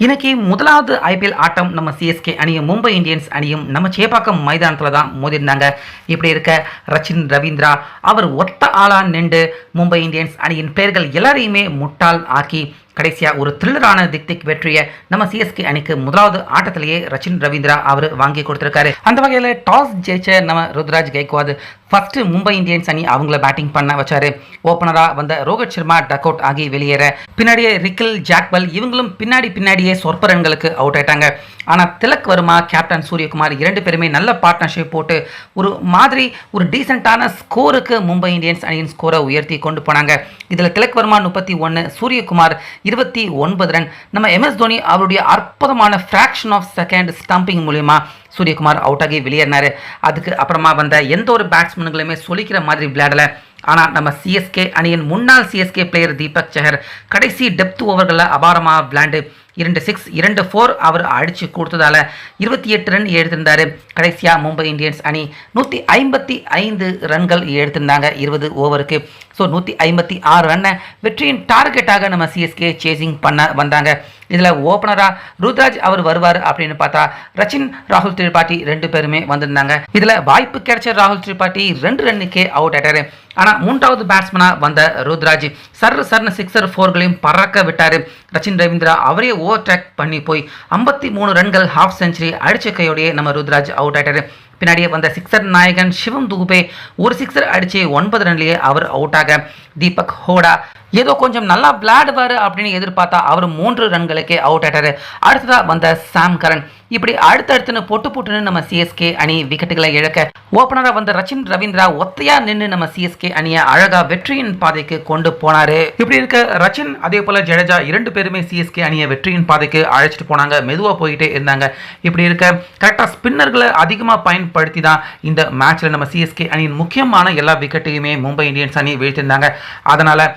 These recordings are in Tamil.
இன்னைக்கு முதலாவது ஐபிஎல் ஆட்டம் நம்ம சிஎஸ்கே அணியும் மும்பை இந்தியன்ஸ் அணியும் நம்ம சேப்பாக்கம் மைதானத்தில் தான் மோதிருந்தாங்க இப்படி இருக்க ரச்சின் ரவீந்திரா அவர் ஒத்த ஆளா நின்று மும்பை இந்தியன்ஸ் அணியின் பெயர்கள் எல்லாரையுமே முட்டாள் ஆக்கி கடைசியாக ஒரு த்ரில்லரான திக்திக் வெற்றிய வெற்றியை நம்ம சிஎஸ்கே அணிக்கு முதலாவது ஆட்டத்திலேயே ரச்சின் ரவீந்திரா அவர் வாங்கி கொடுத்துருக்காரு. அந்த வகையில் டாஸ் ஜெயிச்ச நம்ம ருத்ராஜ் கைக்வாத் ஃபர்ஸ்ட் மும்பை இந்தியன்ஸ் அணி அவங்கள பேட்டிங் பண்ண வச்சாரு. ஓப்பனராக வந்த ரோஹித் சர்மா டக் அவுட் ஆகி வெளியேற. பின்னாடியே ரிக்கில் ஜாக்பல் இவங்களும் பின்னாடி பின்னாடியே சொற்ப ரன்களுக்கு அவுட் ஆயிட்டாங்க. ஆனால் திலக் வர்மா கேப்டன் சூரியகுமார் இரண்டு பேருமே நல்ல பார்ட்னர்ஷிப் போட்டு ஒரு மாதிரி ஒரு டீசெண்டான ஸ்கோருக்கு மும்பை இந்தியன்ஸ் அணியின் ஸ்கோரை உயர்த்தி கொண்டு போனாங்க. இதில் திலக் வர்மா முப்பத்தி ஒன்று சூரியகுமார் இருபத்தி ஒன்பது ரன். நம்ம எம்எஸ் தோனி அவருடைய அற்புதமான ஃப்ராக்ஷன் ஆஃப் செகண்ட் ஸ்டம்பிங் மூலியமாக சூரியகுமார் அவுட் ஆகி வெளியேறினார். அதுக்கு அப்புறமா வந்த எந்த ஒரு பேட்ஸ்மேனுங்களுமே சொல்லிக்கிற மாதிரி விளையாடலை. ஆனால் நம்ம சிஎஸ்கே அணியின் முன்னாள் சிஎஸ்கே பிளேயர் தீபக் சஹர் கடைசி டெப்த் ஓவர்களில் அபாரமாக விளையாண்டு இரண்டு சிக்ஸ் இரண்டு ஃபோர் அவர் அடித்து கொடுத்ததால இருபத்தி எட்டு ரன் எடுத்திருந்தார். கடைசியாக மும்பை இந்தியன்ஸ் அணி நூற்றி ஐம்பத்தி ஐந்து ரன்கள் எடுத்திருந்தாங்க இருபது ஓவருக்கு. ஸோ நூற்றி ஐம்பத்தி ஆறு ரன்னை வெற்றியின் டார்கெட்டாக நம்ம சிஎஸ்கே சேசிங் பண்ண வந்தாங்க. இதில் ஓப்பனராக ருத்ராஜ் அவர் வருவார் அப்படின்னு பார்த்தா ரச்சின் ராகுல் திரிபாட்டி ரெண்டு பேருமே வந்திருந்தாங்க. இதில் வாய்ப்பு கிடைச்ச ராகுல் திரிபாட்டி ரெண்டு ரன்னுக்கே அவுட் ஆயிட்டாரு. ஆனால் மூன்றாவது பேட்ஸ்மனாக வந்த ருத்ராஜ். சர் சர்னு சிக்ஸர் ஃபோர்களையும் பறக்க விட்டார். ரச்சின் ரவீந்திரா அவரே ஓவர் பண்ணி போய் ஐம்பத்தி மூணு ரன்கள் ஹாஃப் செஞ்சுரி அடிச்ச கையோடையே நம்ம ருத்ராஜ் அவுட் ஆயிட்டாரு. பின்னாடியே வந்த சிக்ஸர் நாயகன் சிவம் துகுபே ஒரு சிக்ஸர் அடிச்சு ஒன்பது ரன்லேயே அவர் அவுட் ஆக. தீபக் ஹோடா ஏதோ கொஞ்சம் நல்லா விளையாடுவார் அப்படின்னு எதிர்பார்த்தா அவர் மூன்று ரன்களுக்கே அவுட் ஆயிட்டார். அடுத்ததாக வந்த சாம் கரன் இப்படி அடுத்தடுத்துன்னு பொட்டு போட்டுன்னு நம்ம சிஎஸ்கே அணி விக்கெட்டுகளை இழக்க ஓப்பனராக வந்த ரச்சின் ரவீந்திரா ஒத்தையா நின்று நம்ம சிஎஸ்கே அணியை அழகா வெற்றியின் பாதைக்கு கொண்டு போனாரு. இப்படி இருக்க ரச்சின் அதே போல ஜடேஜா இரண்டு பேருமே சிஎஸ்கே அணியை வெற்றியின் பாதைக்கு அழைச்சிட்டு போனாங்க. மெதுவாக போயிட்டே இருந்தாங்க. இப்படி இருக்க கரெக்டாக ஸ்பின்னர்களை அதிகமாக பயன்படுத்தி தான் இந்த மேட்ச்சில் நம்ம சிஎஸ்கே அணியின் முக்கியமான எல்லா விக்கெட்டையுமே மும்பை இந்தியன்ஸ் அணி வீழ்த்திருந்தாங்க. அதனால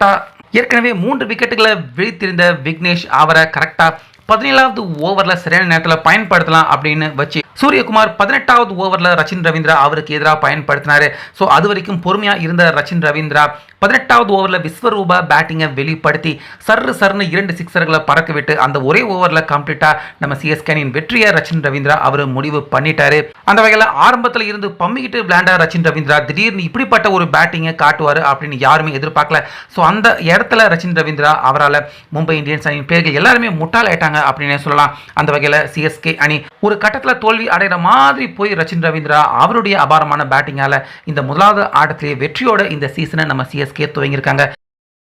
கரெக்டாக ஏற்கனவே மூன்று விக்கெட்டுகளை வீழ்த்திருந்த விக்னேஷ் அவரை கரெக்டாக பதினேழாவது ஓவரில் சரியான நேரத்தில் பயன்படுத்தலாம் அப்படின்னு வச்சு சூரியகுமார் பதினெட்டாவது ஓவரில் ரச்சின் ரவீந்திரா அவருக்கு எதிராக பயன்படுத்தினார். ஸோ அது வரைக்கும் பொறுமையாக இருந்த ரச்சின் ரவீந்திரா பதினெட்டாவது ஓவரில் விஸ்வரூபா பேட்டிங்கை வெளிப்படுத்தி சர்ரு சர்னு இரண்டு சிக்ஸர்களை பறக்க விட்டு அந்த ஒரே ஓவரில் கம்ப்ளீட்டாக நம்ம சிஎஸ்கேனின் வெற்றியை ரச்சின் ரவீந்திரா அவர் முடிவு பண்ணிட்டாரு. அந்த வகையில் ஆரம்பத்தில் இருந்து பம்மிக்கிட்டு விளையாண்ட ரச்சின் ரவீந்திரா திடீர்னு இப்படிப்பட்ட ஒரு பேட்டிங்கை காட்டுவார் அப்படின்னு யாருமே எதிர்பார்க்கல. ஸோ அந்த இடத்துல ரச்சின் ரவீந்திரா அவரால் மும்பை இந்தியன்ஸ் அணியின் பேர்கள் எல்லாருமே முட்டாளாயிட்டாங்க அப்படின்னே சொல்லலாம். அந்த வகையில் சிஎஸ்கே அணி ஒரு கட்டத்தில் தோல்வி அடைகிற மாதிரி போய் ரச்சின் ரவீந்திரா அவருடைய அபாரமான பேட்டிங்கால் இந்த முதலாவது ஆட்டத்திலேயே வெற்றியோட இந்த சீசனை நம்ம சிஎஸ்கே துவங்கியிருக்காங்க.